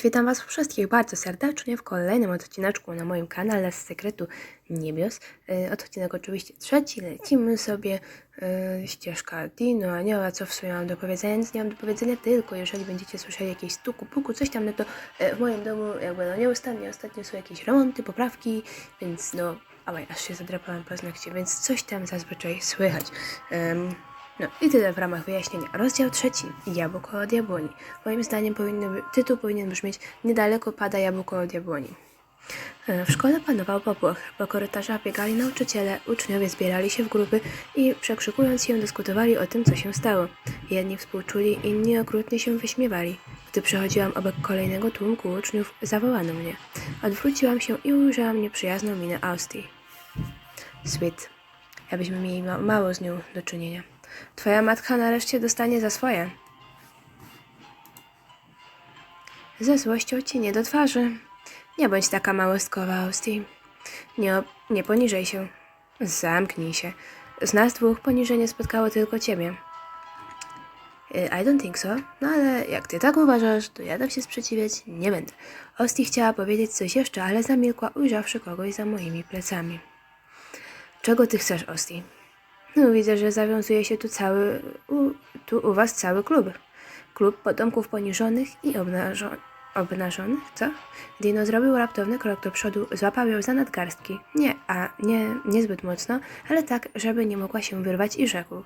Cześć, witam Was wszystkich bardzo serdecznie w kolejnym odcineczku na moim kanale z Sekretu Niebios. Yy, Odcinek oczywiście trzeci, lecimy sobie. Yy, ścieżka Dino, Anioła, co w sumie mam do powiedzenia? Nic nie mam do powiedzenia, tylko jeżeli będziecie słyszeli jakieś stuku, puku, coś tam, no to yy, w moim domu jakby no nieustannie ostatnio są jakieś remonty, poprawki, więc no, ałaj, aż się zadrapałam paznokcie, więc coś tam zazwyczaj słychać. Ym, no i tyle w ramach wyjaśnienia. Rozdział trzeci. Jabłko od jabłoni. Moim zdaniem powinny, tytuł powinien brzmieć Niedaleko pada jabłko od jabłoni. E, W szkole panował popłoch. Po korytarzach biegali nauczyciele, uczniowie zbierali się w grupy i przekrzykując się dyskutowali o tym, co się stało. Jedni współczuli, inni okrutnie się wyśmiewali. Gdy przechodziłam obok kolejnego tłumku uczniów, zawołano mnie. Odwróciłam się i ujrzałam nieprzyjazną minę Austii. Sweet. Abyśmy mieli ma- mało z nią do czynienia. Twoja matka nareszcie dostanie za swoje. Ze złością ci nie do twarzy. Nie bądź taka małostkowa, Austin. Nie, nie poniżej się. Zamknij się. Z nas dwóch poniżenie spotkało tylko ciebie. Y, I don't think so. No ale jak ty tak uważasz, to ja tam się sprzeciwiać nie będę. Osti chciała powiedzieć coś jeszcze, ale zamilkła, ujrzawszy kogoś za moimi plecami. Czego ty chcesz, Osti? No, widzę, że zawiązuje się tu cały, u, tu u was cały klub. Klub potomków poniżonych i obnażo, obnażonych, co? Dino zrobił raptowny krok do przodu, złapał ją za nadgarstki. Nie, a nie, niezbyt mocno, ale tak, żeby nie mogła się wyrwać i rzekł.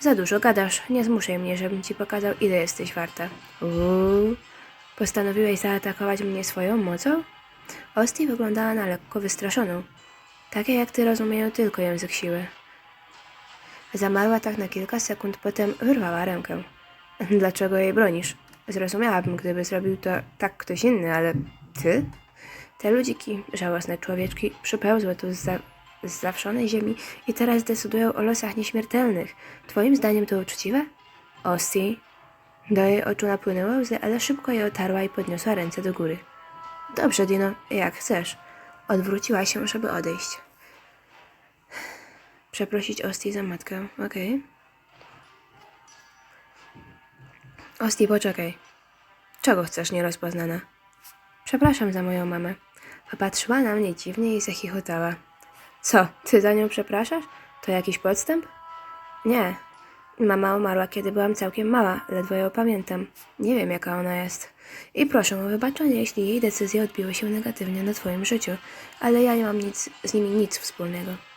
Za dużo gadasz, nie zmuszaj mnie, żebym ci pokazał, ile jesteś warta. Uuu, postanowiłeś zaatakować mnie swoją mocą? Osti wyglądała na lekko wystraszoną. Takie jak ty rozumieją tylko język siły. Zamarła tak na kilka sekund, potem wyrwała rękę. Dlaczego jej bronisz? Zrozumiałabym, gdyby zrobił to tak ktoś inny, ale ty? Te ludziki, żałosne człowieczki, przypełzły tu z, za, z zawszonej ziemi i teraz decydują o losach nieśmiertelnych. Twoim zdaniem to uczciwe? Osti? Do jej oczu napłynęły łzy, ale szybko je otarła i podniosła ręce do góry. Dobrze, Dino, jak chcesz. Odwróciła się, żeby odejść. Przeprosić Osti za matkę, okej. Osti, poczekaj. Czego chcesz, nierozpoznana? Przepraszam za moją mamę. Popatrzyła na mnie dziwnie i zachichotała. Co, ty za nią przepraszasz? To jakiś podstęp? Nie. Mama umarła, kiedy byłam całkiem mała, ledwo ją pamiętam. Nie wiem, jaka ona jest. I proszę o wybaczenie, jeśli jej decyzje odbiły się negatywnie na twoim życiu, ale ja nie mam nic, z nimi nic wspólnego.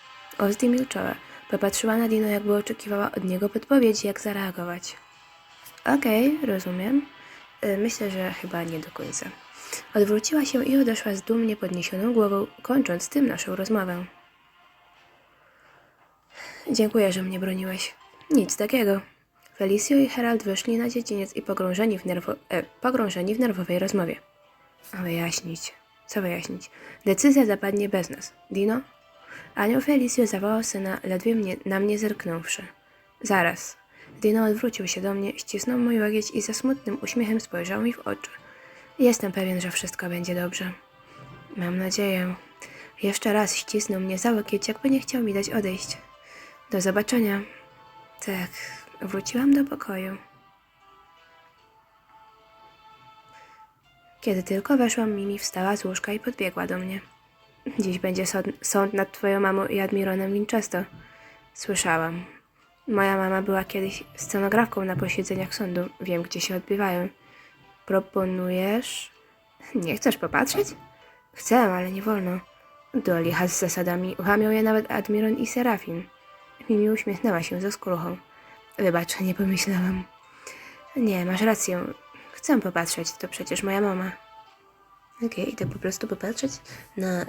Ozdy milczała. Popatrzyła na Dino, jakby oczekiwała od niego podpowiedzi, jak zareagować. Okej, rozumiem. Y, Myślę, że chyba nie do końca. Odwróciła się i odeszła z dumnie podniesioną głową, kończąc tym naszą rozmowę. Dziękuję, że mnie broniłeś. Nic takiego. Felicio i Herald wyszli na dziedziniec i pogrążeni w, nerwo- e, pogrążeni w nerwowej rozmowie. A wyjaśnić. Co wyjaśnić? Decyzja zapadnie bez nas. Dino? Anioł Felicio zawołał syna, ledwie mnie, na mnie zerknąwszy. Zaraz. Dino odwrócił się do mnie, ścisnął mój łokieć i ze smutnym uśmiechem spojrzał mi w oczy. Jestem pewien, że wszystko będzie dobrze. Mam nadzieję. Jeszcze raz ścisnął mnie za łokieć, jakby nie chciał mi dać odejść. Do zobaczenia. Tak, wróciłam do pokoju. Kiedy tylko weszłam, Mimi wstała z łóżka i podbiegła do mnie. Dziś będzie sąd, sąd nad twoją mamą i admironem Winchester. Słyszałam. Moja mama była kiedyś scenografką na posiedzeniach sądu. Wiem, gdzie się odbywają. Proponujesz? Nie chcesz popatrzeć? Chcę, ale nie wolno. Do licha z zasadami łamią je nawet Admiron i Serafin. Mimi uśmiechnęła się ze skruchą. Wybacz, nie pomyślałam. Nie, masz rację. Chcę popatrzeć, to przecież moja mama. Okej, idę po prostu popatrzeć na y,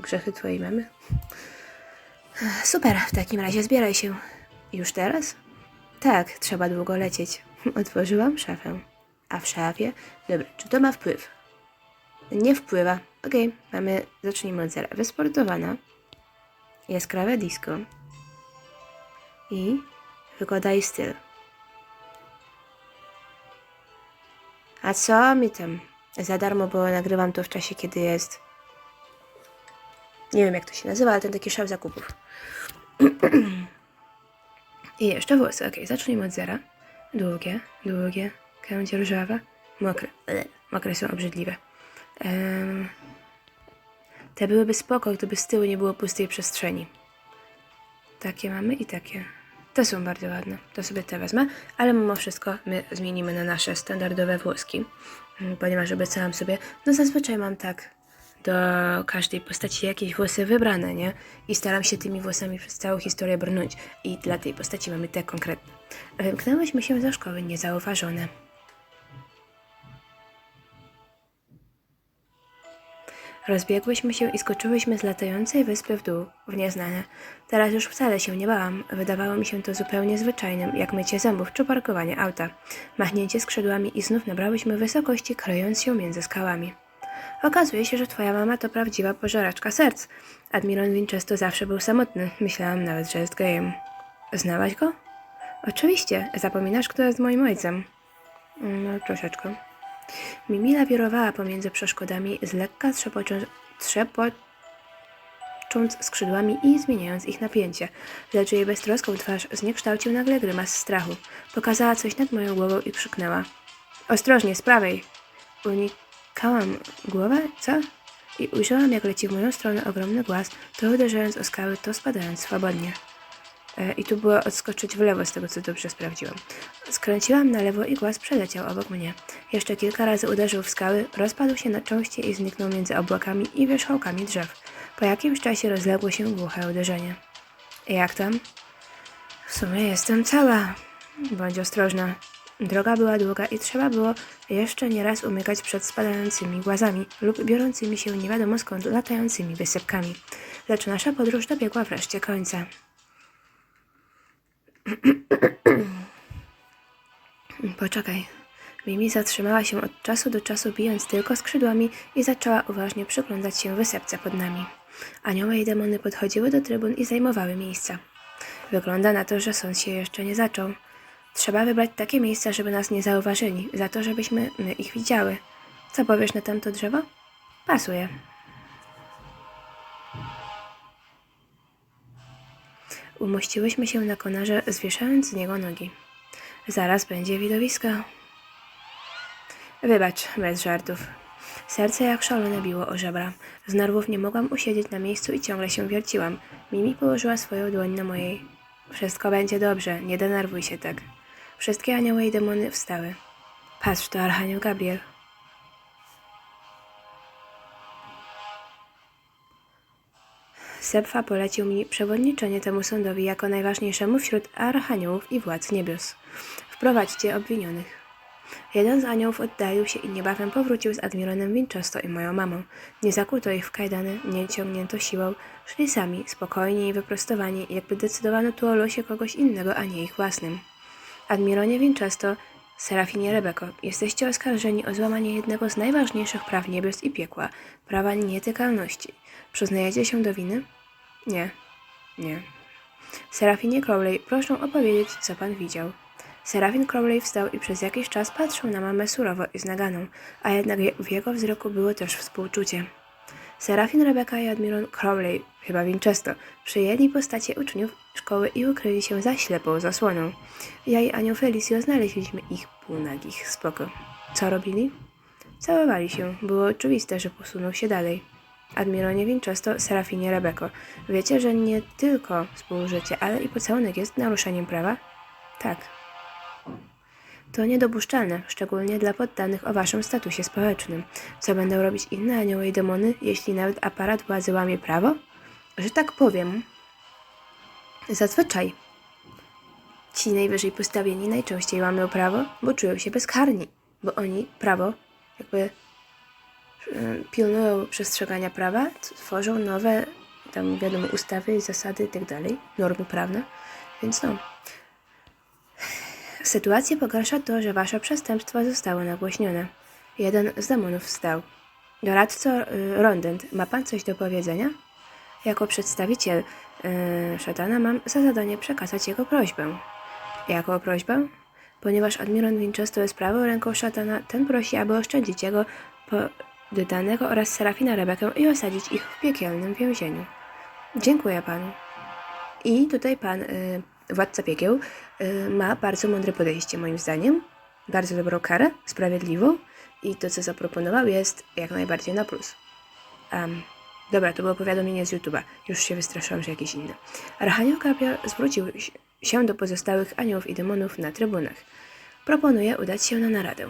grzechy twojej mamy. Super, w takim razie zbieraj się. Już teraz? Tak, trzeba długo lecieć. Otworzyłam szafę. A w szafie? Dobra, czy to ma wpływ? Nie wpływa. Okej, mamy, zacznijmy od zera. Wysportowana. Jaskrawe disco. I wygoda i styl. A co mi tam? Za darmo, bo nagrywam to w czasie, kiedy jest. Nie wiem, jak to się nazywa, ale ten taki szaf zakupów. I jeszcze włosy. Ok, zacznijmy od zera. Długie, długie, kędzie różowe. Mokre. Mokre są obrzydliwe. Em, te byłyby spoko, gdyby z tyłu nie było pustej przestrzeni. Takie mamy i takie. Te są bardzo ładne. To sobie te wezmę, ale mimo wszystko my zmienimy na nasze standardowe włoski. Ponieważ obiecałam sobie, no zazwyczaj mam tak do każdej postaci jakieś włosy wybrane, nie? I staram się tymi włosami przez całą historię brnąć. I dla tej postaci mamy te konkretne. Wymknęłyśmy się ze szkoły niezauważone. Rozbiegłyśmy się i skoczyłyśmy z latającej wyspy w dół, w nieznane. Teraz już wcale się nie bałam. Wydawało mi się to zupełnie zwyczajnym, jak mycie zębów czy parkowanie auta. Machnięcie skrzydłami i znów nabrałyśmy wysokości, kryjąc się między skałami. Okazuje się, że twoja mama to prawdziwa pożeraczka serc. Admiral Winchester zawsze był samotny. Myślałam nawet, że jest gejem. Znałaś go? Oczywiście. Zapominasz, kto jest moim ojcem. No, troszeczkę. Mimi lawirowała pomiędzy przeszkodami, z lekka trzepocząc, trzepocząc skrzydłami i zmieniając ich napięcie. Lecz jej beztroską twarz zniekształcił nagle grymas strachu. Pokazała coś nad moją głową i krzyknęła. Ostrożnie, z prawej! Unikałam głowę? Co? I ujrzałam, jak leci w moją stronę ogromny głaz, to uderzając o skały, to spadając swobodnie. E, I tu było odskoczyć w lewo, z tego co dobrze sprawdziłam. Skręciłam na lewo i głaz przeleciał obok mnie. Jeszcze kilka razy uderzył w skały, rozpadł się na części i zniknął między obłokami i wierzchołkami drzew. Po jakimś czasie rozległo się głuche uderzenie. Jak tam? W sumie jestem cała. Bądź ostrożna. Droga była długa i trzeba było jeszcze nieraz umykać przed spadającymi głazami lub biorącymi się nie wiadomo skąd latającymi wysypkami. Lecz nasza podróż dobiegła wreszcie końca. Poczekaj. Mimi zatrzymała się od czasu do czasu, bijąc tylko skrzydłami i zaczęła uważnie przyglądać się wysepce pod nami. Anioły i demony podchodziły do trybun i zajmowały miejsca. Wygląda na to, że sąd się jeszcze nie zaczął. Trzeba wybrać takie miejsca, żeby nas nie zauważyli, za to, żebyśmy my ich widziały. Co powiesz na tamto drzewo? Pasuje. Umościłyśmy się na konarze, zwieszając z niego nogi. Zaraz będzie widowisko. Wybacz, bez żartów. Serce jak szalone biło o żebra. Z nerwów nie mogłam usiedzieć na miejscu i ciągle się wierciłam. Mimi położyła swoją dłoń na mojej. Wszystko będzie dobrze, nie denerwuj się tak. Wszystkie anioły i demony wstały. Patrz, to Archanioł Gabriel. Sepfa polecił mi przewodniczenie temu sądowi jako najważniejszemu wśród archaniołów i władz niebios. Wprowadźcie obwinionych. Jeden z aniołów oddalił się i niebawem powrócił z admirałem Winchester i moją mamą. Nie zakuto ich w kajdany, nie ciągnięto siłą, szli sami, spokojni i wyprostowani, jakby decydowano tu o losie kogoś innego, a nie ich własnym. Admironie Winchester, Serafinie Rebeko, jesteście oskarżeni o złamanie jednego z najważniejszych praw niebios i piekła, prawa nietykalności. Przyznajecie się do winy? Nie. Nie. Serafinie Crowley, proszę opowiedzieć, co pan widział. Serafin Crowley wstał i przez jakiś czas patrzył na mamę surowo i z naganą, a jednak je- w jego wzroku było też współczucie. Serafin, Rebeka i admiral Crowley, chyba Winchester, przyjęli postacie uczniów szkoły i ukryli się za ślepą zasłoną. Ja i Anią Felicio znaleźliśmy ich półnagich. Spoko. Co robili? Całowali się. Było oczywiste, że posunął się dalej. Admironie Winchester, Serafinie Rebeko, wiecie, że nie tylko współżycie, ale i pocałunek jest naruszeniem prawa? Tak. To niedopuszczalne, szczególnie dla poddanych o waszym statusie społecznym. Co będą robić inne anioły i demony, jeśli nawet aparat władzy łamie prawo? Że tak powiem. Zazwyczaj. Ci najwyżej postawieni najczęściej łamią prawo, bo czują się bezkarni, bo oni prawo jakby pilnują przestrzegania prawa, tworzą nowe, tam wiadomo, ustawy, zasady i tak normy prawne, więc no. Sytuację pogarsza to, że wasze przestępstwo zostało nagłośnione. Jeden z demonów wstał. Doradco y, Rondent, ma pan coś do powiedzenia? Jako przedstawiciel y, szatana mam za zadanie przekazać jego prośbę. Jaką prośbę? Ponieważ admirał Winchester jest prawą ręką szatana, ten prosi, aby oszczędzić jego poddanego oraz Serafina Rebekę i osadzić ich w piekielnym więzieniu. Dziękuję panu. I tutaj pan, y, władca piekieł, y, ma bardzo mądre podejście, moim zdaniem. Bardzo dobrą karę, sprawiedliwą. i to, co zaproponował, jest jak najbardziej na plus. Um, dobra, to było powiadomienie z YouTube'a. Już się wystraszyłam, że jakieś inne. Archanioł Gabriel zwrócił się- się do pozostałych aniołów i demonów na trybunach. Proponuję udać się na naradę.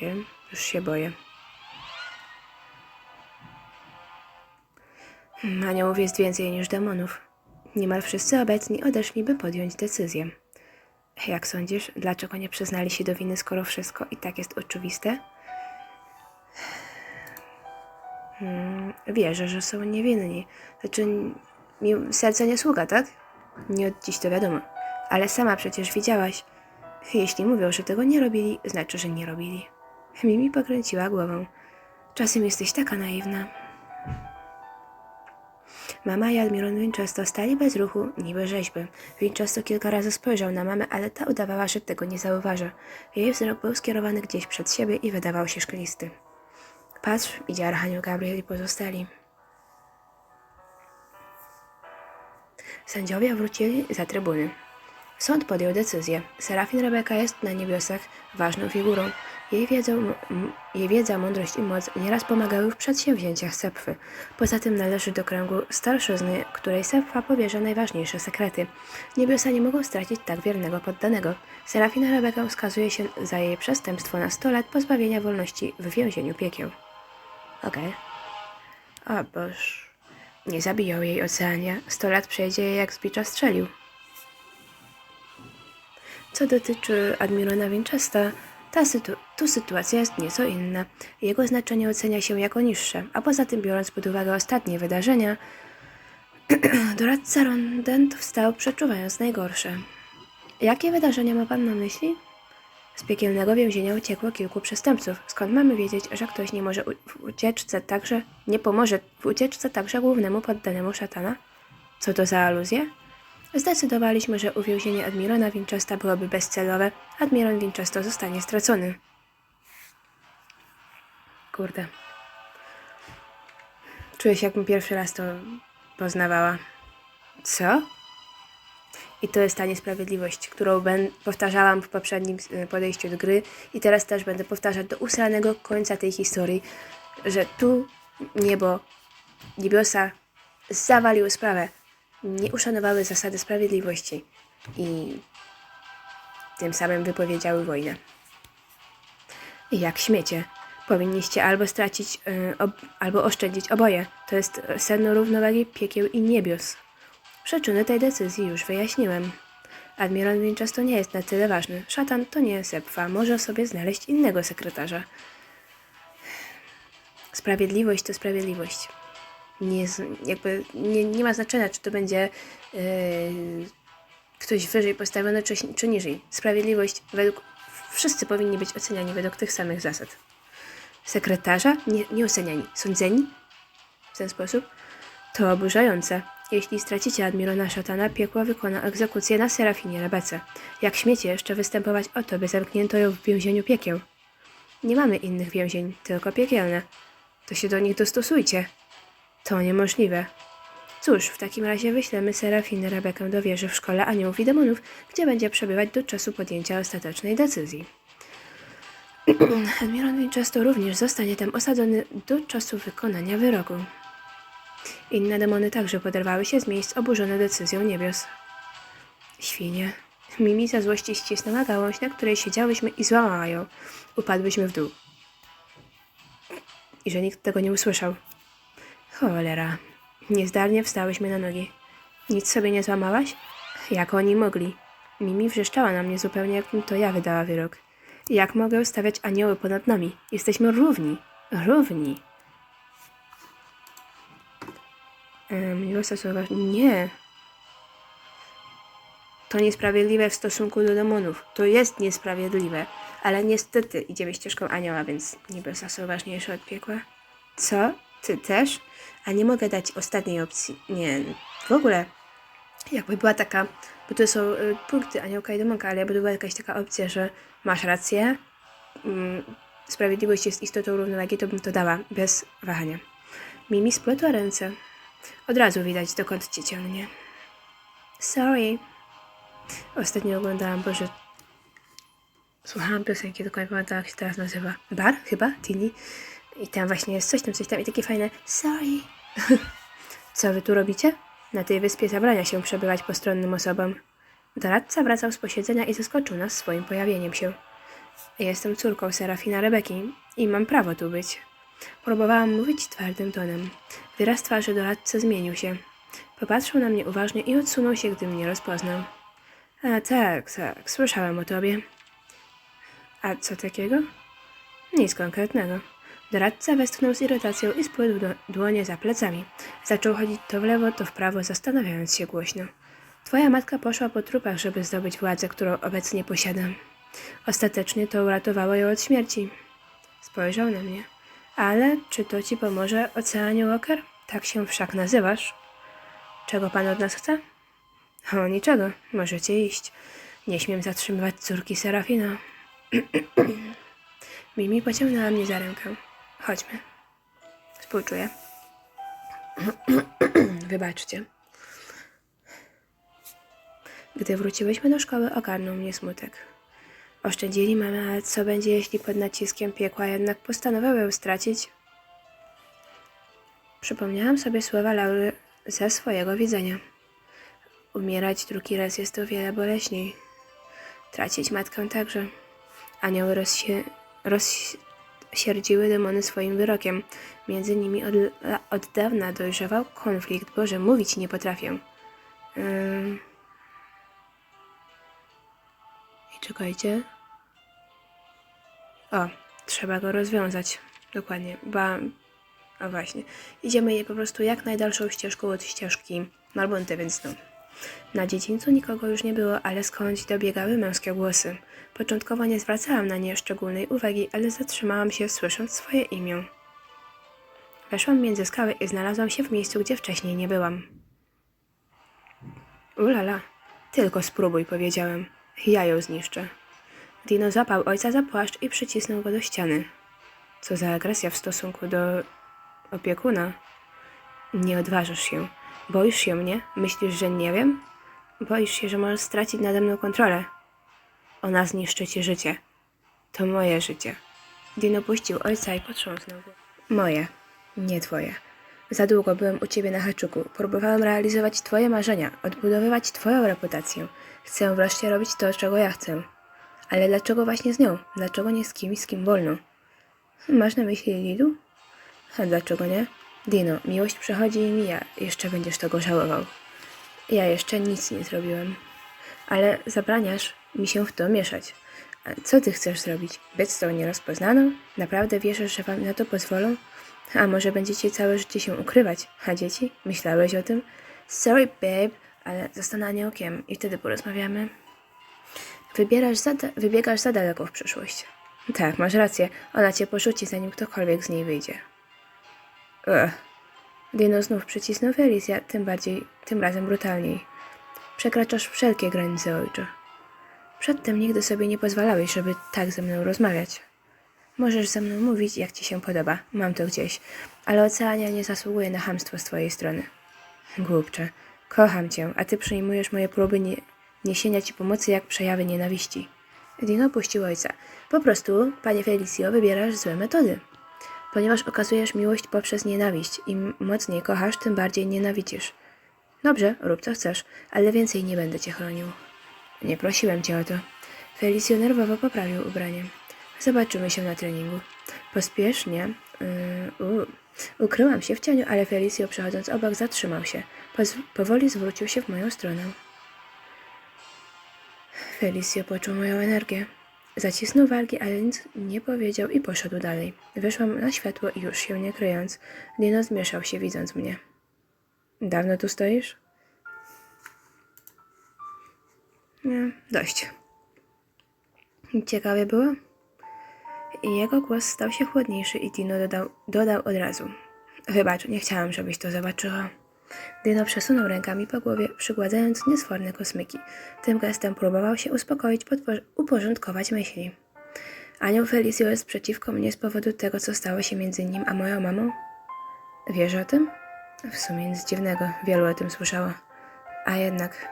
Wiem, już się boję. Aniołów jest więcej niż demonów. Niemal wszyscy obecni odeszli, by podjąć decyzję. Jak sądzisz, dlaczego nie przyznali się do winy, skoro wszystko i tak jest oczywiste? Hmm, wierzę, że są niewinni. Znaczy, mi serce nie sługa, tak? Nie od dziś to wiadomo. Ale sama przecież widziałaś. Jeśli mówią, że tego nie robili, znaczy, że nie robili. Mimi pokręciła głową. Czasem jesteś taka naiwna. Mama i Admiral Winchester stali bez ruchu, niby rzeźby. Winchester kilka razy spojrzał na mamę, ale ta udawała, że tego nie zauważa. Jej wzrok był skierowany gdzieś przed siebie i wydawał się szklisty. Patrz, idzie Archanioł Gabriel i pozostali. Sędziowie wrócili za trybuny. Sąd podjął decyzję. Serafin Rebeka jest na niebiosach ważną figurą. Jej, wiedzą, m, jej wiedza, mądrość i moc nieraz pomagały w przedsięwzięciach Sepfy. Poza tym należy do kręgu starszyzny, której Sepfa powierza najważniejsze sekrety. Niebiosa nie mogą stracić tak wiernego poddanego. Serafina Rebeka skazuje się za jej przestępstwo na 100 lat pozbawienia wolności w więzieniu piekieł. Okej. O boż. Nie zabiją jej oceania. 100 lat przejdzie jak z strzelił. Co dotyczy admirała Winchesta, ta sytu- tu sytuacja jest nieco inna. Jego znaczenie ocenia się jako niższe, a poza tym biorąc pod uwagę ostatnie wydarzenia, doradca Rondent wstał przeczuwając najgorsze. Jakie wydarzenia ma pan na myśli? Z piekielnego więzienia uciekło kilku przestępców. Skąd mamy wiedzieć, że ktoś nie może w ucieczce także, nie pomoże w ucieczce także głównemu poddanemu szatana? Co to za aluzje? Zdecydowaliśmy, że uwięzienie admirona Winchesta byłoby bezcelowe. Admiral Winchester zostanie stracony. Kurde. Czuję się, jakbym pierwszy raz to poznawała. Co? I to jest ta niesprawiedliwość, którą ben, powtarzałam w poprzednim y, podejściu do gry i teraz też będę powtarzać do usranego końca tej historii, że tu niebo, niebiosa zawaliły sprawę, nie uszanowały zasady sprawiedliwości i tym samym wypowiedziały wojnę. Jak śmiecie. Powinniście albo stracić, y, ob, albo oszczędzić oboje. To jest sedno równowagi piekieł i niebios. Przyczyny tej decyzji już wyjaśniłem. Admiral Winchester nie jest na tyle ważny. Szatan to nie Sepfa. Może sobie znaleźć innego sekretarza. Sprawiedliwość to sprawiedliwość. Nie, jakby nie, nie ma znaczenia, czy to będzie yy, ktoś wyżej postawiony, czy, czy niżej. Sprawiedliwość według... Wszyscy powinni być oceniani według tych samych zasad. Sekretarza? Nie, nie oceniani. Sądzeni? W ten sposób? To oburzające. Jeśli stracicie admirona szatana, piekło wykona egzekucję na Serafinie Rebece. Jak śmiecie jeszcze występować o to, by zamknięto ją w więzieniu piekieł? Nie mamy innych więzień, tylko piekielne. To się do nich dostosujcie. To niemożliwe. Cóż, w takim razie wyślemy Serafinę Rebekę do wieży w szkole aniołów i demonów, gdzie będzie przebywać do czasu podjęcia ostatecznej decyzji. Admiral Winchester również zostanie tam osadzony do czasu wykonania wyroku. Inne demony także poderwały się z miejsc oburzone decyzją niebios. Świnie. Mimi za złości ścisnęła gałąź, na której siedziałyśmy i złamała ją. Upadłyśmy w dół. I że nikt tego nie usłyszał. Cholera. Niezdarnie wstałyśmy na nogi. Nic sobie nie złamałaś? Jak oni mogli? Mimi wrzeszczała na mnie zupełnie, jakbym to ja wydała wyrok. Jak mogę stawiać anioły ponad nami? Jesteśmy równi. Równi. Miłosne słowa. Nie. To niesprawiedliwe w stosunku do demonów. To jest niesprawiedliwe. Ale niestety idziemy ścieżką anioła, więc niebiosa są ważniejsze od piekła. Co? Ty też? A nie mogę dać ostatniej opcji. Nie, w ogóle. Jakby była taka, bo to są y, punkty aniołka i demonka, ale jakby była jakaś taka opcja, że masz rację, mm, sprawiedliwość jest istotą równowagi, to bym to dała bez wahania. Mimi splotła ręce. Od razu widać, dokąd cię ciągnie. Sorry. Ostatnio oglądałam, Boże... Słuchałam piosenki, tylko nie pamiętam jak się teraz nazywa. Bar chyba? Tini? I tam właśnie jest coś tam, coś tam i takie fajne sorry. Co wy tu robicie? Na tej wyspie zabrania się przebywać postronnym osobom. Doradca wracał z posiedzenia i zaskoczył nas swoim pojawieniem się. Jestem córką Serafina Rebeki i mam prawo tu być. Próbowałam mówić twardym tonem. Wyraz twarzy doradcy zmienił się. Popatrzył na mnie uważnie i odsunął się, gdy mnie rozpoznał. A tak, tak, słyszałem o tobie. A co takiego? Nic konkretnego. Doradca westchnął z irytacją i spłył dłonie za plecami. Zaczął chodzić to w lewo, to w prawo, zastanawiając się głośno. Twoja matka poszła po trupach, żeby zdobyć władzę, którą obecnie posiada. Ostatecznie to uratowało ją od śmierci. Spojrzał na mnie. Ale czy to ci pomoże, Oceanie Walker? Tak się wszak nazywasz. Czego pan od nas chce? O, niczego. Możecie iść. Nie śmiem zatrzymywać córki Serafina. Mimi pociągnęła mnie za rękę. Chodźmy. Współczuję. Wybaczcie. Gdy wróciłyśmy do szkoły, ogarnął mnie smutek. Oszczędzili mamę, ale co będzie, jeśli pod naciskiem piekła jednak postanowią ją stracić? Przypomniałam sobie słowa Laury ze swojego widzenia. Umierać drugi raz jest o wiele boleśniej. Tracić matkę także. Anioły rozsie, rozsierdziły demony swoim wyrokiem. Między nimi od, od dawna dojrzewał konflikt. Boże, mówić nie potrafię. I czekajcie. O, trzeba go rozwiązać. Dokładnie. Ba... O właśnie. Idziemy je po prostu jak najdalszą ścieżką od ścieżki Malbonte, więc no. Na dziedzińcu nikogo już nie było, ale skądś dobiegały męskie głosy. Początkowo nie zwracałam na nie szczególnej uwagi, ale zatrzymałam się, słysząc swoje imię. Weszłam między skały i znalazłam się w miejscu, gdzie wcześniej nie byłam. Ulala, tylko spróbuj, powiedziałem. Ja ją zniszczę. Dino złapał ojca za płaszcz i przycisnął go do ściany. Co za agresja w stosunku do opiekuna. Nie odważysz się. Boisz się mnie? Myślisz, że nie wiem? Boisz się, że możesz stracić nade mną kontrolę. Ona zniszczy ci życie. To moje życie. Dino puścił ojca i potrząsnął. Moje, nie twoje. Za długo byłem u ciebie na haczuku. Próbowałem realizować twoje marzenia, odbudowywać twoją reputację. Chcę wreszcie robić to, czego ja chcę. Ale dlaczego właśnie z nią? Dlaczego nie z kimś, z kim wolno? Masz na myśli Lilu? A dlaczego nie? Dino, miłość przychodzi i mija. Jeszcze będziesz tego żałował. Ja jeszcze nic nie zrobiłem. Ale zabraniasz mi się w to mieszać. A co ty chcesz zrobić? Być z tą nierozpoznaną? Naprawdę wierzysz, że wam na to pozwolą? A może będziecie całe życie się ukrywać? A dzieci? Myślałeś o tym? Sorry, babe, ale zostanę okiem i wtedy porozmawiamy. Wybierasz za wybiegasz za daleko w przyszłość. Tak, masz rację. Ona cię porzuci, zanim ktokolwiek z niej wyjdzie. Ugh. Dino znów przycisnął Felicia, tym bardziej, tym razem brutalniej. Przekraczasz wszelkie granice, ojcze. Przedtem nigdy sobie nie pozwalałeś, żeby tak ze mną rozmawiać. Możesz ze mną mówić, jak ci się podoba, mam to gdzieś, ale Oceania nie zasługuje na chamstwo z twojej strony. Głupcze, kocham cię, a ty przyjmujesz moje próby nie, niesienia ci pomocy jak przejawy nienawiści. Dino puścił ojca. Po prostu, panie Felicio, wybierasz złe metody. Ponieważ okazujesz miłość poprzez nienawiść. Im mocniej kochasz, tym bardziej nienawidzisz. Dobrze, rób co chcesz, ale więcej nie będę cię chronił. Nie prosiłem cię o to. Felicio nerwowo poprawił ubranie. Zobaczymy się na treningu. Pospiesznie. Yy, ukryłam się w cieniu, ale Felicio przechodząc obok zatrzymał się. Powoli zwrócił się w moją stronę. Felicio poczuł moją energię. Zacisnął wargi, ale nic nie powiedział i poszedł dalej. Wyszłam na światło i już się nie kryjąc. Dino zmieszał się, widząc mnie. Dawno tu stoisz? Nie, dość. Ciekawie było? Jego głos stał się chłodniejszy i Dino dodał, dodał od razu. Wybacz, nie chciałam, żebyś to zobaczyła. Dino przesunął rękami po głowie, przygładzając niesforne kosmyki. Tym gestem próbował się uspokoić, uporządkować myśli. Anioł Felicio jest przeciwko mnie z powodu tego, co stało się między nim a moją mamą? Wiesz o tym? W sumie nic dziwnego, wielu o tym słyszało. A jednak,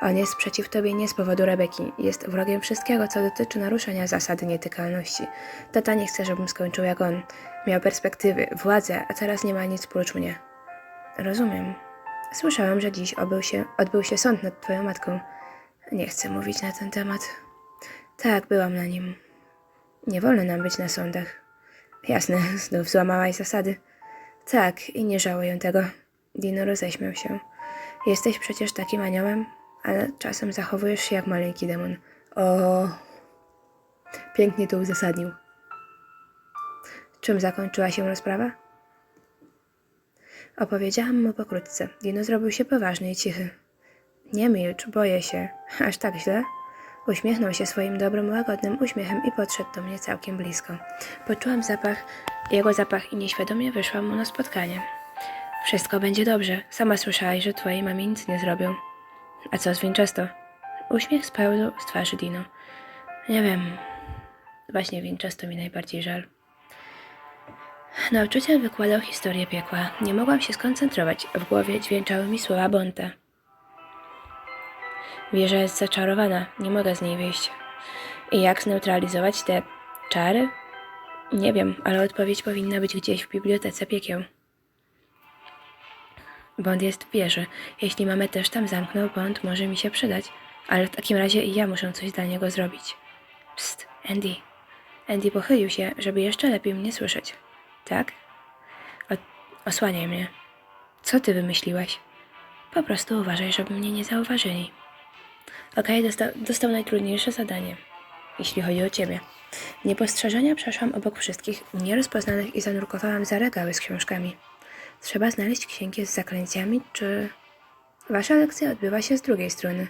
On jest przeciw tobie nie z powodu Rebeki. Jest wrogiem wszystkiego, co dotyczy naruszenia zasady nietykalności. Tata nie chce, żebym skończył jak on. Miał perspektywy, władzę, a teraz nie ma nic prócz mnie. Rozumiem. Słyszałam, że dziś odbył się, odbył się sąd nad twoją matką. Nie chcę mówić na ten temat. Tak, byłam na nim. Nie wolno nam być na sądach. Jasne, znów złamałaś zasady. Tak, i nie żałuję tego. Dino roześmiał się. Jesteś przecież takim aniołem, ale czasem zachowujesz się jak maleńki demon. O, pięknie to uzasadnił. Czym zakończyła się rozprawa? Opowiedziałam mu pokrótce. Dino zrobił się poważny i cichy. Nie milcz, boję się. Aż tak źle? Uśmiechnął się swoim dobrym, łagodnym uśmiechem i podszedł do mnie całkiem blisko. Poczułam zapach, jego zapach i nieświadomie wyszłam mu na spotkanie. Wszystko będzie dobrze. Sama słyszałaś, że twojej mamie nic nie zrobią. A co z Winchester? Uśmiech spełzł z twarzy Dino. Nie wiem. Właśnie Winchester mi najbardziej żal. Nauczyciel wykładał historię piekła. Nie mogłam się skoncentrować. W głowie dźwięczały mi słowa Bonte. Wieża jest zaczarowana. Nie mogę z niej wyjść. I jak zneutralizować te czary? Nie wiem, ale odpowiedź powinna być gdzieś w bibliotece piekieł. Bond jest w wieży. Jeśli mamę też tam zamknął, Bond może mi się przydać. Ale w takim razie i ja muszę coś dla niego zrobić. Psst, Andy. Andy pochylił się, żeby jeszcze lepiej mnie słyszeć. Tak? O, osłaniaj mnie. Co ty wymyśliłaś? Po prostu uważaj, żeby mnie nie zauważyli. Okej, dostał, dostał najtrudniejsze zadanie, jeśli chodzi o ciebie. Niepostrzeżenia przeszłam obok wszystkich nierozpoznanych i zanurkowałam za regały z książkami. Trzeba znaleźć księgi z zaklęciami, czy... Wasza lekcja odbywa się z drugiej strony.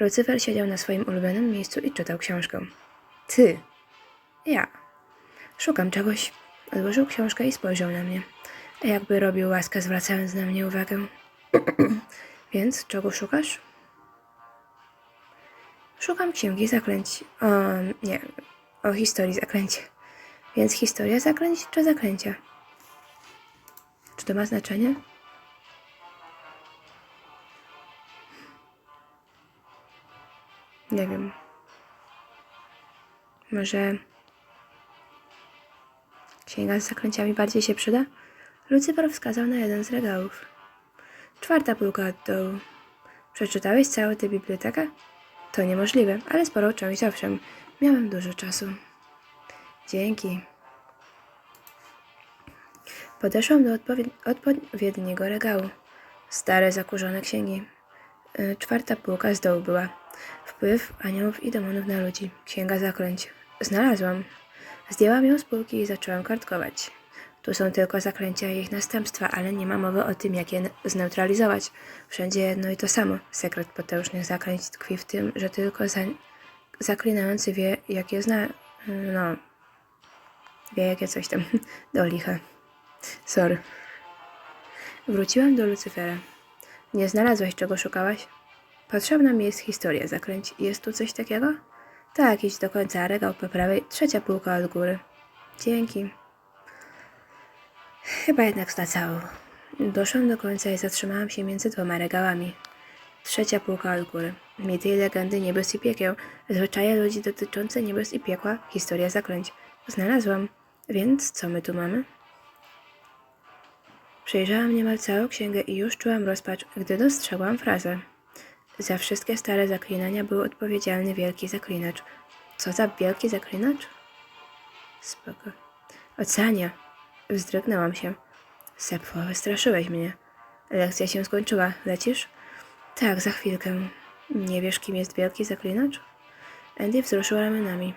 Lucyfer siedział na swoim ulubionym miejscu i czytał książkę. Ty. Ja. Szukam czegoś. Odłożył książkę i spojrzał na mnie. Jakby robił łaskę, zwracając na mnie uwagę. Więc czego szukasz? Szukam księgi zaklęć. O, nie. O historii zaklęć. Więc historia zaklęć czy zaklęcia? Czy to ma znaczenie? Nie wiem. Może księga z zaklęciami bardziej się przyda? Lucyper wskazał na jeden z regałów. Czwarta półka od dołu. Przeczytałeś całą tę bibliotekę? To niemożliwe, ale sporo część owszem. Miałem dużo czasu. Dzięki. Podeszłam do odpowied- odpowiedniego regału. Stare, zakurzone księgi. Y, Czwarta półka z dołu była. Wpływ aniołów i demonów na ludzi. Księga zaklęć. Znalazłam. Zdjęłam ją z półki i zaczęłam kartkować. Tu są tylko zaklęcia i ich następstwa, ale nie ma mowy o tym, jak je zneutralizować. Wszędzie jedno i to samo. Sekret potężnych zaklęć tkwi w tym, że tylko za- zaklinający wie, jak je zna... No... Wie, jakie coś tam. Do licha. Sorry. Wróciłam do Lucyfera. Nie znalazłaś, czego szukałaś? Potrzebna mi jest historia zaklęć. Jest tu coś takiego? Tak, idź do końca, regał po prawej, trzecia półka od góry. Dzięki. Chyba jednak stacał. Doszłam do końca i zatrzymałam się między dwoma regałami. Trzecia półka od góry. Mity i legendy niebios i piekieł. Zwyczaje ludzi dotyczące niebios i piekła. Historia zaklęć. Znalazłam. Więc co my tu mamy? Przejrzałam niemal całą księgę i już czułam rozpacz, gdy dostrzegłam frazę. Za wszystkie stare zaklinania był odpowiedzialny wielki zaklinacz. Co za wielki zaklinacz? Spoko. Oceania. Wzdrygnęłam się. Sepfo, wystraszyłeś mnie. Lekcja się skończyła. Lecisz? Tak, za chwilkę. Nie wiesz, kim jest wielki zaklinacz? Andy wzruszył ramionami.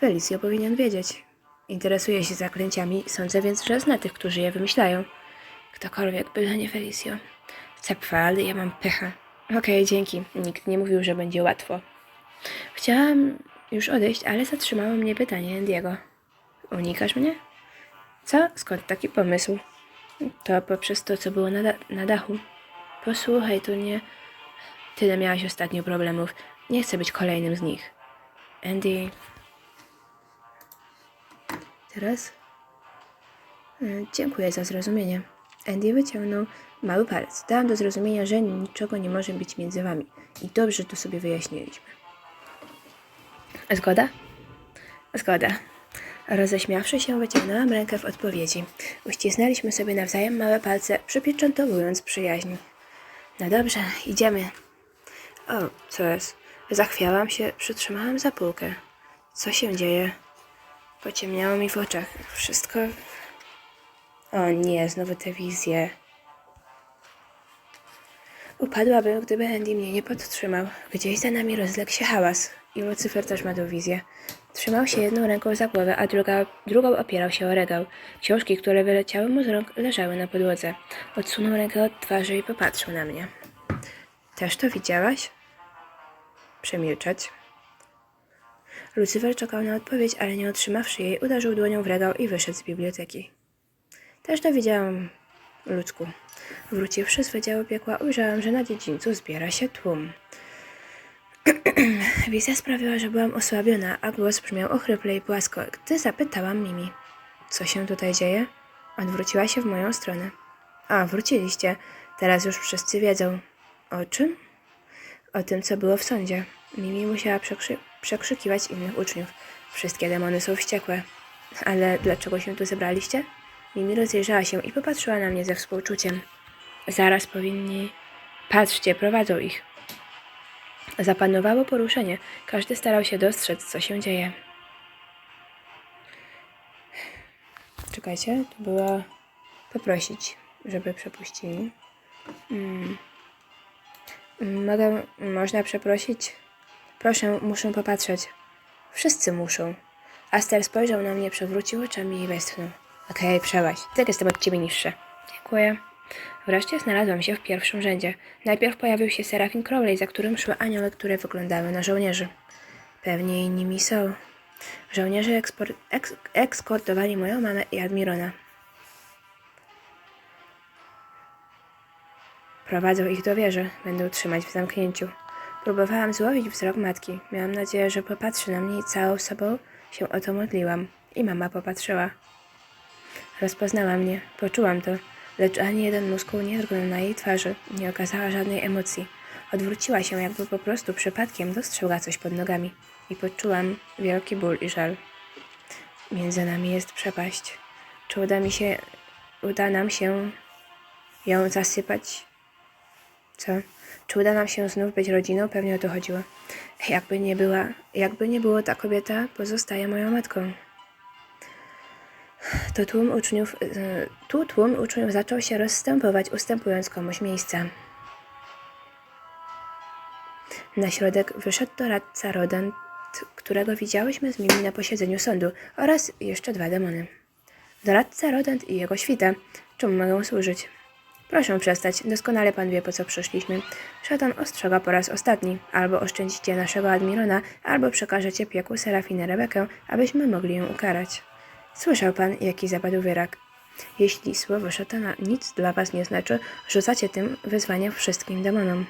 Felicio powinien wiedzieć. Interesuje się zaklęciami, sądzę więc, że zna tych, którzy je wymyślają. Ktokolwiek, byle nie Felicio. Cepfa, ale ja mam pecha. Okej, dzięki. Nikt nie mówił, że będzie łatwo. Chciałam już odejść, ale zatrzymało mnie pytanie Andiego. Unikasz mnie? Co? Skąd taki pomysł? To poprzez to, co było na, da- na dachu. Posłuchaj, to nie... Tyle miałaś ostatnio problemów. Nie chcę być kolejnym z nich. Andy... Teraz? E, Dziękuję za zrozumienie. Andy wyciągnął Mały palec. Dałam do zrozumienia, że niczego nie może być między wami. I dobrze to sobie wyjaśniliśmy. Zgoda? Zgoda. Roześmiawszy się, wyciągnęłam rękę w odpowiedzi. Uścisnęliśmy sobie nawzajem małe palce, przypieczętowując przyjaźń. No dobrze, idziemy. O, co jest? Zachwiałam się, przytrzymałam za półkę. Co się dzieje? Pociemniało mi w oczach. Wszystko... O nie, znowu te wizje. Upadłabym, gdyby Andy mnie nie podtrzymał. Gdzieś za nami rozległ się hałas. I Lucyfer też ma tą wizję. Trzymał się jedną ręką za głowę, a druga, drugą opierał się o regał. Książki, które wyleciały mu z rąk, leżały na podłodze. Odsunął rękę od twarzy i popatrzył na mnie. Też to widziałaś? Przemilczeć. Lucyfer czekał na odpowiedź, ale nie otrzymawszy jej, uderzył dłonią w regał i wyszedł z biblioteki. Też to widziałam, ludzku. Wróciwszy z wydziału piekła, ujrzałam, że na dziedzińcu zbiera się tłum. Wizja sprawiła, że byłam osłabiona, a głos brzmiał ochryple i płasko, gdy zapytałam Mimi. Co się tutaj dzieje? Odwróciła się w moją stronę. A, wróciliście. Teraz już wszyscy wiedzą. O czym? O tym, co było w sądzie. Mimi musiała przekrzy- przekrzykiwać innych uczniów. Wszystkie demony są wściekłe. Ale dlaczego się tu zebraliście? Mimi rozejrzała się i popatrzyła na mnie ze współczuciem. Zaraz powinni... Patrzcie, prowadzą ich. Zapanowało poruszenie. Każdy starał się dostrzec, co się dzieje. Czekajcie, to było poprosić, żeby przepuścili. Mm. Mogę, można przeprosić? Proszę, muszę popatrzeć. Wszyscy muszą. Aster spojrzał na mnie, przewrócił oczami i westchnął. Okej, przełaź. Tak jestem od ciebie niższy. Dziękuję. Wreszcie znalazłam się w pierwszym rzędzie. Najpierw pojawił się Serafin Crowley, za którym szły anioły, które wyglądały na żołnierzy. Pewnie nimi są. Żołnierze eks- ekskortowali moją mamę i Admirona. Prowadzą ich do wieży, będą trzymać w zamknięciu. Próbowałam złowić wzrok matki. Miałam nadzieję, że popatrzy na mnie i całą sobą się o to modliłam. I mama popatrzyła. Rozpoznała mnie, poczułam to, lecz ani jeden muskuł nie drgnął na jej twarzy, nie okazała żadnej emocji. Odwróciła się, jakby po prostu przypadkiem dostrzegła coś pod nogami i poczułam wielki ból i żal. Między nami jest przepaść. Czy uda mi się, uda nam się ją zasypać? Co? Czy uda nam się znów być rodziną? Pewnie o to chodziło. Jakby nie była, jakby nie było, ta kobieta pozostaje moją matką. To tłum uczniów, e, tu tłum uczniów zaczął się rozstępować, ustępując komuś miejsca. Na środek wyszedł doradca Rodent, którego widziałyśmy z Mimi na posiedzeniu sądu oraz jeszcze dwa demony. Doradca Rodent i jego świta. Czemu mogą służyć? Proszę przestać, doskonale pan wie, po co przyszliśmy. Szatan ostrzega po raz ostatni. Albo oszczędzicie naszego Admirona, albo przekażecie piekłu Serafinę Rebekę, abyśmy mogli ją ukarać. Słyszał pan, jaki zapadł wyrak. Jeśli słowo szatana nic dla was nie znaczy, rzucacie tym wyzwania wszystkim demonom.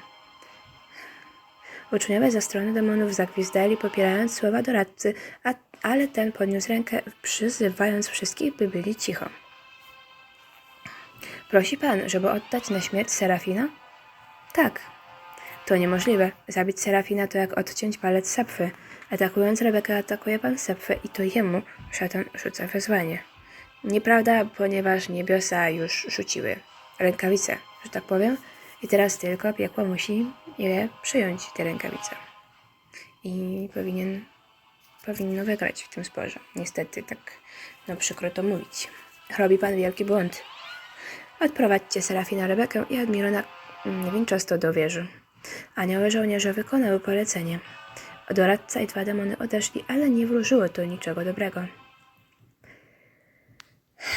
Uczniowie ze strony demonów zagwizdali, popierając słowa doradcy, a, ale ten podniósł rękę, przyzywając wszystkich, by byli cicho. Prosi pan, żeby oddać na śmierć Serafina? Tak. To niemożliwe. Zabić Serafina to jak odciąć palec Sepfy. Atakując Rebekę, atakuje pan Sepfę i to jemu szatan rzuca wezwanie. Nieprawda, ponieważ niebiosa już rzuciły rękawice, że tak powiem, i teraz tylko piekło musi je przyjąć, te rękawice. I powinien, powinno wygrać w tym sporze. Niestety, tak no przykro to mówić. Robi pan wielki błąd. Odprowadźcie Serafina Rebekę i Admirona mm, Winchester do wieży. Anioły żołnierze wykonały polecenie. Doradca i dwa demony odeszli, ale nie wróżyło to niczego dobrego.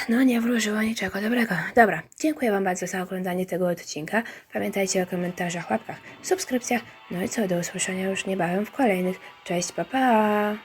No, nie wróżyło niczego dobrego. Dobra, dziękuję Wam bardzo za oglądanie tego odcinka. Pamiętajcie o komentarzach, łapkach, subskrypcjach. No i co, do usłyszenia już niebawem w kolejnych. Cześć, pa pa!